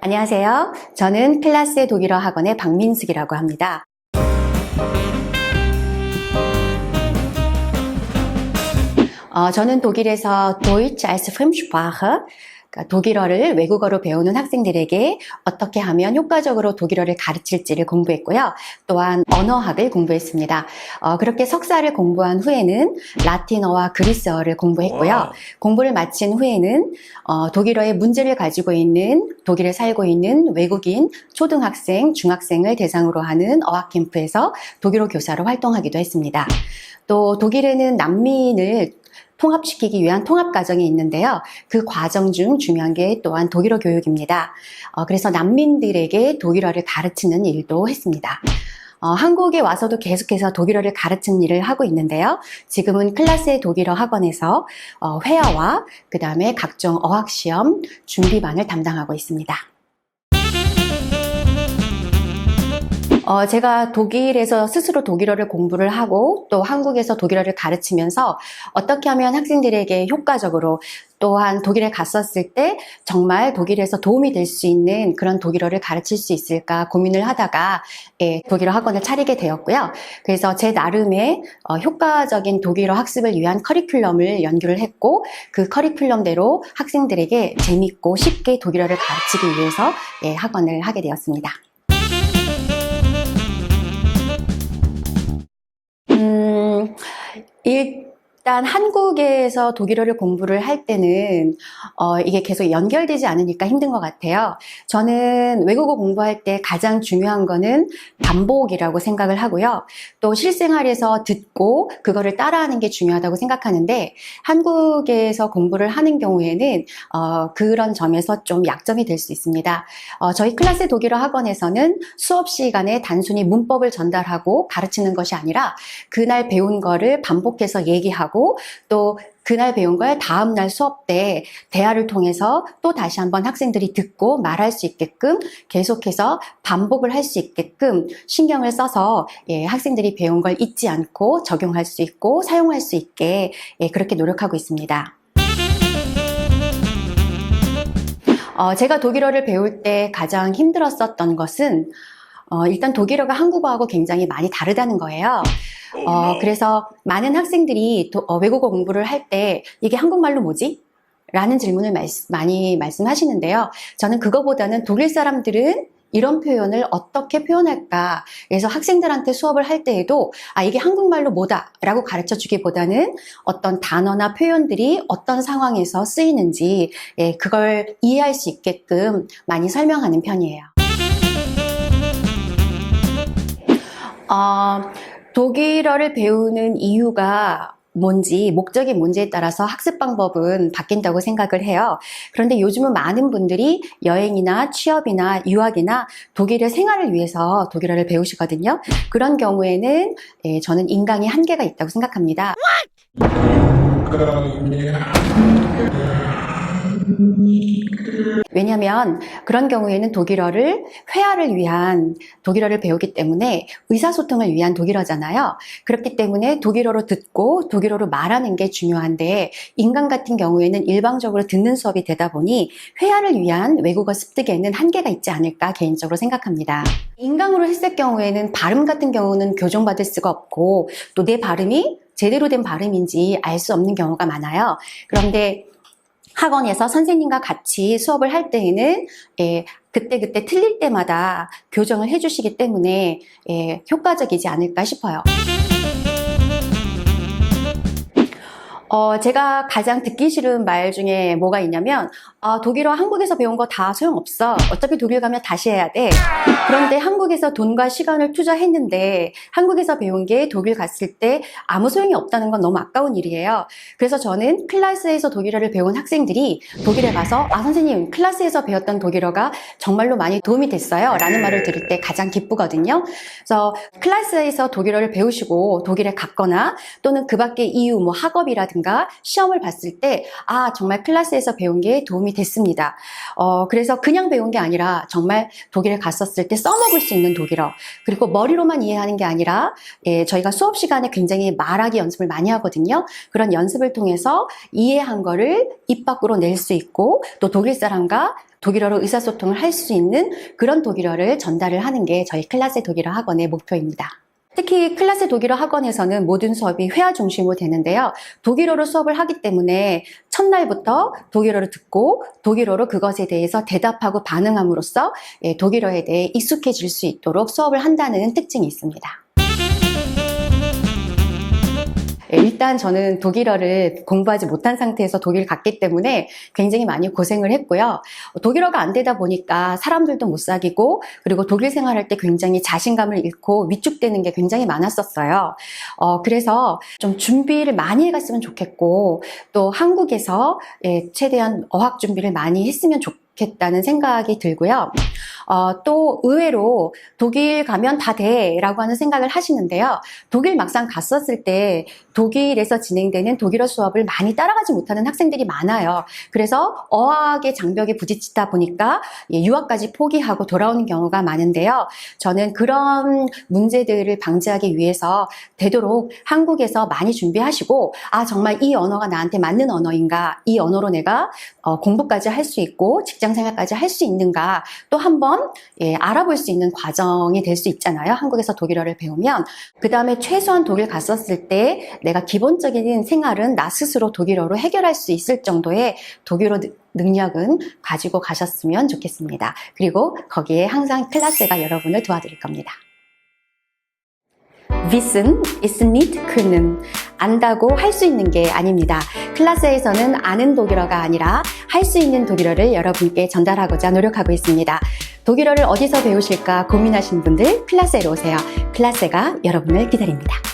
안녕하세요. 저는 클라스의 독일어 학원의 박민숙이라고 합니다. 어, 저는 독일에서 Deutsch als Fremdsprache, 그러니까 독일어를 외국어로 배우는 학생들에게 어떻게 하면 효과적으로 독일어를 가르칠지를 공부했고요. 또한 언어학을 공부했습니다. 어, 그렇게 석사를 공부한 후에는 라틴어와 그리스어를 공부했고요. 공부를 마친 후에는 어, 독일어의 문제를 가지고 있는 독일에 살고 있는 외국인 초등학생, 중학생을 대상으로 하는 어학 캠프에서 독일어 교사로 활동하기도 했습니다. 또 독일에는 난민을 통합시키기 위한 통합 과정이 있는데요. 그 과정 중 중요한 게 또한 독일어 교육입니다. 어, 그래서 난민들에게 독일어를 가르치는 일도 했습니다. 어, 한국에 와서도 계속해서 독일어를 가르치는 일을 하고 있는데요. 지금은 클라스의 독일어 학원에서 어, 회화와 그 다음에 각종 어학시험 준비반을 담당하고 있습니다. 어, 제가 독일에서 스스로 독일어를 공부를 하고 또 한국에서 독일어를 가르치면서 어떻게 하면 학생들에게 효과적으로 또한 독일에 갔었을 때 정말 독일에서 도움이 될 수 있는 그런 독일어를 가르칠 수 있을까 고민을 하다가 예, 독일어 학원을 차리게 되었고요. 그래서 제 나름의 어, 효과적인 독일어 학습을 위한 커리큘럼을 연구를 했고 그 커리큘럼대로 학생들에게 재밌고 쉽게 독일어를 가르치기 위해서 예, 학원을 하게 되었습니다. И 일단 한국에서 독일어를 공부를 할 때는 어, 이게 계속 연결되지 않으니까 힘든 것 같아요. 저는 외국어 공부할 때 가장 중요한 거는 반복이라고 생각을 하고요. 또 실생활에서 듣고 그거를 따라하는 게 중요하다고 생각하는데 한국에서 공부를 하는 경우에는 어, 그런 점에서 좀 약점이 될 수 있습니다. 어, 저희 클래스 독일어 학원에서는 수업 시간에 단순히 문법을 전달하고 가르치는 것이 아니라 그날 배운 거를 반복해서 얘기하고 또 그날 배운 걸 다음날 수업 때 대화를 통해서 또 다시 한번 학생들이 듣고 말할 수 있게끔 계속해서 반복을 할 수 있게끔 신경을 써서 예, 학생들이 배운 걸 잊지 않고 적용할 수 있고 사용할 수 있게 예, 그렇게 노력하고 있습니다. 어, 제가 독일어를 배울 때 가장 힘들었었던 것은 어, 일단 독일어가 한국어하고 굉장히 많이 다르다는 거예요. 어, 그래서 많은 학생들이 도- 어, 외국어 공부를 할 때 이게 한국말로 뭐지? 라는 질문을 말- 많이 말씀하시는데요. 저는 그거보다는 독일 사람들은 이런 표현을 어떻게 표현할까? 그래서 학생들한테 수업을 할 때에도 아, 이게 한국말로 뭐다? 라고 가르쳐 주기보다는 어떤 단어나 표현들이 어떤 상황에서 쓰이는지 예, 그걸 이해할 수 있게끔 많이 설명하는 편이에요. 어, 독일어를 배우는 이유가 뭔지, 목적이 뭔지에 따라서 학습 방법은 바뀐다고 생각을 해요. 그런데 요즘은 많은 분들이 여행이나 취업이나 유학이나 독일의 생활을 위해서 독일어를 배우시거든요. 그런 경우에는 예, 저는 인강이 한계가 있다고 생각합니다. 왜냐하면 그런 경우에는 독일어를 회화를 위한 독일어를 배우기 때문에 의사소통을 위한 독일어잖아요. 그렇기 때문에 독일어로 듣고 독일어로 말하는 게 중요한데 인간 같은 경우에는 일방적으로 듣는 수업이 되다 보니 회화를 위한 외국어 습득에는 한계가 있지 않을까 개인적으로 생각합니다. 인강으로 했을 경우에는 발음 같은 경우는 교정받을 수가 없고 또 내 발음이 제대로 된 발음인지 알 수 없는 경우가 많아요. 그런데 학원에서 선생님과 같이 수업을 할 때에는 예, 그때그때 틀릴 때마다 교정을 해주시기 때문에 예, 효과적이지 않을까 싶어요. 어, 제가 가장 듣기 싫은 말 중에 뭐가 있냐면, 아, 독일어 한국에서 배운 거 다 소용없어. 어차피 독일 가면 다시 해야 돼. 그런데 한국에서 돈과 시간을 투자했는데, 한국에서 배운 게 독일 갔을 때 아무 소용이 없다는 건 너무 아까운 일이에요. 그래서 저는 클래스에서 독일어를 배운 학생들이 독일에 가서, 아, 선생님, 클래스에서 배웠던 독일어가 정말로 많이 도움이 됐어요. 라는 말을 들을 때 가장 기쁘거든요. 그래서 클래스에서 독일어를 배우시고 독일에 갔거나 또는 그 밖에 이유, 뭐 학업이라든가 시험을 봤을 때, 아, 정말 클래스에서 배운 게 도움이 됐습니다. 어, 그래서 그냥 배운 게 아니라 정말 독일에 갔었을 때 써먹을 수 있는 독일어 그리고 머리로만 이해하는 게 아니라 예, 저희가 수업 시간에 굉장히 말하기 연습을 많이 하거든요. 그런 연습을 통해서 이해한 거를 입 밖으로 낼 수 있고 또 독일 사람과 독일어로 의사소통을 할 수 있는 그런 독일어를 전달을 하는 게 저희 클라스 독일어 학원의 목표입니다. 특히 클라스 독일어 학원에서는 모든 수업이 회화 중심으로 되는데요. 독일어로 수업을 하기 때문에 첫날부터 독일어를 듣고 독일어로 그것에 대해서 대답하고 반응함으로써 예, 독일어에 대해 익숙해질 수 있도록 수업을 한다는 특징이 있습니다. 일단 저는 독일어를 공부하지 못한 상태에서 독일 갔기 때문에 굉장히 많이 고생을 했고요. 독일어가 안 되다 보니까 사람들도 못 사귀고 그리고 독일 생활할 때 굉장히 자신감을 잃고 위축되는 게 굉장히 많았었어요. 어, 그래서 좀 준비를 많이 해갔으면 좋겠고 또 한국에서 예, 최대한 어학 준비를 많이 했으면 좋겠 다는 생각이 들고요. 어, 또 의외로 독일 가면 다 돼 라고 하는 생각을 하시는데요. 독일 막상 갔었을 때 독일에서 진행되는 독일어 수업을 많이 따라가지 못하는 학생들이 많아요. 그래서 어학의 장벽에 부딪히다 보니까 예, 유학까지 포기하고 돌아오는 경우가 많은데요. 저는 그런 문제들을 방지하기 위해서 되도록 한국에서 많이 준비하시고 아 정말 이 언어가 나한테 맞는 언어인가 이 언어로 내가 어, 공부까지 할 수 있고 직장 생활까지 할 수 있는가 또 한번 예, 알아볼 수 있는 과정이 될 수 있잖아요. 한국에서 독일어를 배우면 그 다음에 최소한 독일 갔었을 때 내가 기본적인 생활은 나 스스로 독일어로 해결할 수 있을 정도의 독일어 능- 능력은 가지고 가셨으면 좋겠습니다. 그리고 거기에 항상 클라스가 여러분을 도와드릴 겁니다. Wissen ist nicht können. 안다고 할 수 있는 게 아닙니다. 클라스에서는 아는 독일어가 아니라 할 수 있는 독일어를 여러분께 전달하고자 노력하고 있습니다. 독일어를 어디서 배우실까 고민하신 분들 클라스에 오세요. 클라스가 여러분을 기다립니다.